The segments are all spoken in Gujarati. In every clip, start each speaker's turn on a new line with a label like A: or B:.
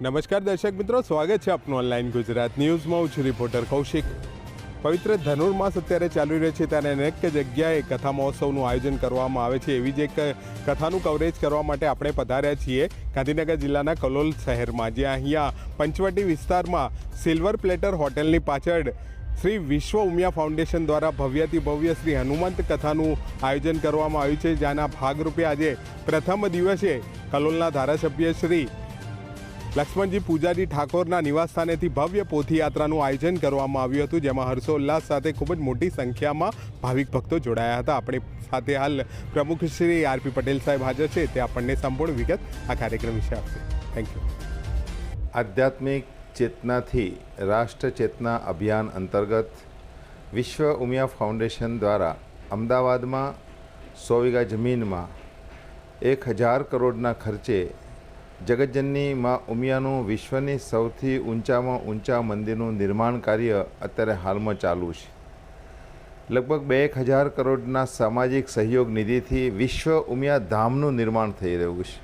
A: નમસ્કાર દર્શક મિત્રો, સ્વાગત છે આપનું ઓનલાઈન ગુજરાત ન્યૂઝમાં. હું છું રિપોર્ટર કૌશિક. પવિત્ર ધનુર્માસ અત્યારે ચાલી રહ્યો છે ત્યારે અનેક જગ્યાએ કથા મહોત્સવનું આયોજન કરવામાં આવે છે. એવી જ એક કથાનું કવરેજ કરવા માટે આપણે પધાર્યા છીએ ગાંધીનગર જિલ્લાના કલોલ શહેરમાં, જ્યાં અહીંયા પંચવટી વિસ્તારમાં સિલ્વર પ્લેટર હોટેલની પાછળ શ્રી વિશ્વ ઉમિયા ફાઉન્ડેશન દ્વારા ભવ્યથી ભવ્ય શ્રી હનુમંત કથાનું આયોજન કરવામાં આવ્યું છે. જેના ભાગરૂપે આજે પ્રથમ દિવસે કલોલના ધારાસભ્ય શ્રી લક્ષ્મણજી પૂજાજી ઠાકોરના નિવાસસ્થાનેથી ભવ્ય પોથીયાત્રાનું આયોજન કરવામાં આવ્યું હતું, જેમાં હર્ષોલ્લાસ સાથે ખૂબ જ મોટી સંખ્યામાં ભાવિક ભક્તો જોડાયા હતા. આપણી સાથે હાલ પ્રમુખ શ્રી આરપી પટેલ સાહેબ હાજર છે, તે આપણને સંપૂર્ણ વિગત આ કાર્યક્રમ વિશે આપશે. થેન્ક યુ
B: આધ્યાત્મિક ચેતનાથી રાષ્ટ્ર ચેતના અભિયાન અંતર્ગત વિશ્વ ઉમિયા ફાઉન્ડેશન દ્વારા અમદાવાદમાં સો વીઘા જમીનમાં એક હજાર કરોડના ખર્ચે જગતજનની માં ઉમિયાનું વિશ્વની સૌથી ઊંચામાં ઊંચા મંદિરનું નિર્માણ કાર્ય અત્યારે હાલમાં ચાલુ છે. લગભગ બે એક હજાર કરોડના સામાજિક સહયોગ નિધિથી વિશ્વ ઉમિયા ધામનું નિર્માણ થઈ રહ્યું છે.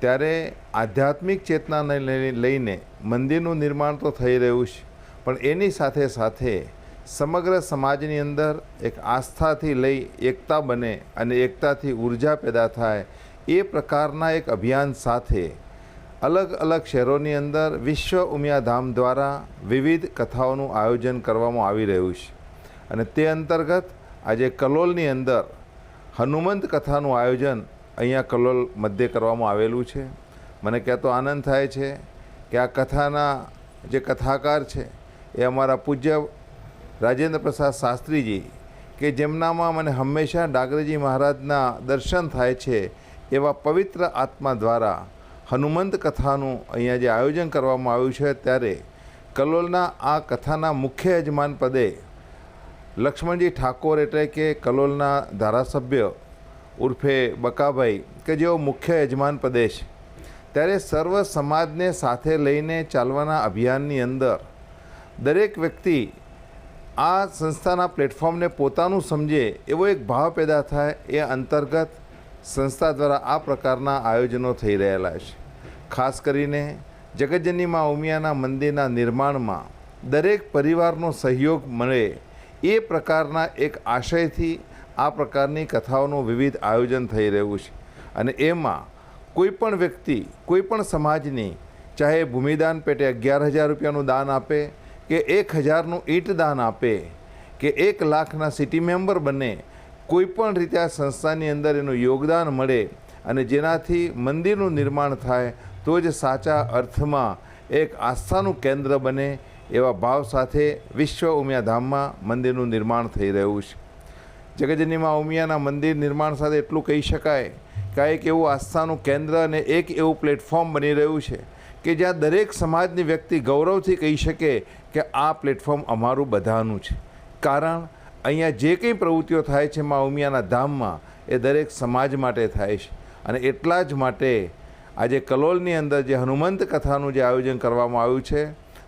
B: ત્યારે આધ્યાત્મિક ચેતનાને લઈ- લઈને મંદિરનું નિર્માણ તો થઈ રહ્યું છે, પણ એની સાથે સાથે સમગ્ર સમાજની અંદર એક આસ્થાથી લઈ એકતા બને અને એકતાથી ઊર્જા પેદા થાય એ પ્રકારના એક અભિયાન સાથે અલગ અલગ શહેરોની અંદર વિશ્વ ઉમિયાધામ દ્વારા વિવિધ કથાઓનું આયોજન કરવામાં આવી રહ્યું છે. અને તે અંતર્ગત આજે કલોલની અંદર હનુમંત કથાનું આયોજન અહીંયા કલોલ મધ્યે કરવામાં આવેલું છે. મને કહેતો આનંદ થાય છે કે આ કથાના જે કથાકાર છે એ અમારા પૂજ્ય રાજેન્દ્ર પ્રસાદ શાસ્ત્રીજી કે જેમનામાં મને હંમેશા ડાગરેજી મહારાજના દર્શન થાય છે એવા પવિત્ર આત્મા દ્વારા હનુમંત કથાનું અહીંયા જે આયોજન કરવામાં આવ્યું છે ત્યારે કલોલના આ કથાના મુખ્ય યજમાન પદે લક્ષ્મણજી ઠાકોર એટલે કે કલોલના ધારાસભ્ય ઉર્ફે બકાભાઈ કે જેઓ મુખ્ય યજમાન પદે છે. ત્યારે સર્વ સમાજને સાથે લઈને ચાલવાના અભિયાનની અંદર દરેક વ્યક્તિ આ સંસ્થાના પ્લેટફોર્મને પોતાનું સમજે એવો એક ભાવ પેદા થાય એ અંતર્ગત સંસ્થા દ્વારા આ પ્રકારના આયોજનો થઈ રહેલા છે. ખાસ કરીને જગતજનની મા ઉમિયાના મંદિરના નિર્માણમાં દરેક પરિવારનો સહયોગ મળે એ પ્રકારના એક આશયથી આ પ્રકારની કથાઓનું વિવિધ આયોજન થઈ રહ્યું છે. અને એમાં કોઈ પણ વ્યક્તિ કોઈપણ સમાજની, ચાહે ભૂમિદાન પેટે અગિયાર હજાર રૂપિયાનું દાન આપે, કે એક હજારનું ઈંટ દાન આપે, કે એક લાખના સિટી મેમ્બર બને કોઈ પણ રીતે આ સંસ્થાની અંદર એનું યોગદાન મળે અને જેનાથી મંદિરનું નિર્માણ થાય, તો જ સાચા અર્થમાં એક આસ્થાનું કેન્દ્ર બને એવા ભાવ સાથે વિશ્વ ઉમિયાધામમાં મંદિરનું નિર્માણ થઈ રહ્યું છે. જગજનીમાં ઉમિયાના મંદિર નિર્માણ સાથે એટલું કહી શકાય કે એક એવું આસ્થાનું કેન્દ્ર અને એક એવું પ્લેટફોર્મ બની રહ્યું છે કે જ્યાં દરેક સમાજની વ્યક્તિ ગૌરવથી કહી શકે કે આ પ્લેટફોર્મ અમારું બધાનું છે. કારણ અહીંયા જે કંઈ પ્રવૃત્તિઓ થાય છે મા ઉમિયાના ધામમાં, એ દરેક સમાજ માટે થાય છે. અને એટલા જ માટે આજે કલોલની અંદર જે હનુમંત કથાનું જે આયોજન કરવામાં આવ્યું છે,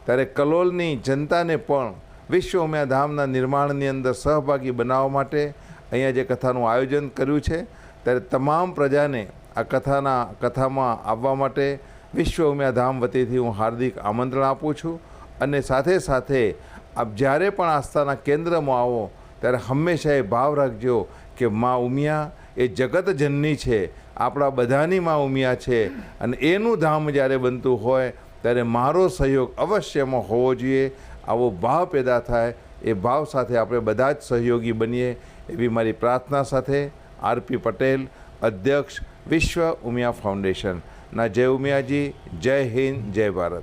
B: ત્યારે કલોલની જનતાને પણ વિશ્વ ઉમિયા ધામના નિર્માણની અંદર સહભાગી બનાવવા માટે અહીંયા જે કથાનું આયોજન કર્યું છે, ત્યારે તમામ પ્રજાને આ કથાના, કથામાં આવવા માટે વિશ્વ ઉમિયા ધામ વતીથી હું હાર્દિક આમંત્રણ આપું છું. અને સાથે સાથે આપ જ્યારે પણ આસ્થાના કેન્દ્રમાં આવો ત્યારે હંમેશા એ ભાવ રાખજો કે મા ઉમિયા એ જગત જનની છે. આપણા બધાની મા ઉમિયા છે. અને એનું ધામ જ્યારે બનતું હોય, ત્યારે મારો સહયોગ અવશ્યમાં હોવો જોઈએ. આવો ભાવ પેદા થાય, એ ભાવ સાથે આપણે બધા જ સહયોગી બનીએ એવી મારી પ્રાર્થના સાથે આરપી પટેલ, અધ્યક્ષ વિશ્વ ઉમિયા ફાઉન્ડેશન. ના, જય ઉમિયાજી, જય હિન્દ, જય ભારત.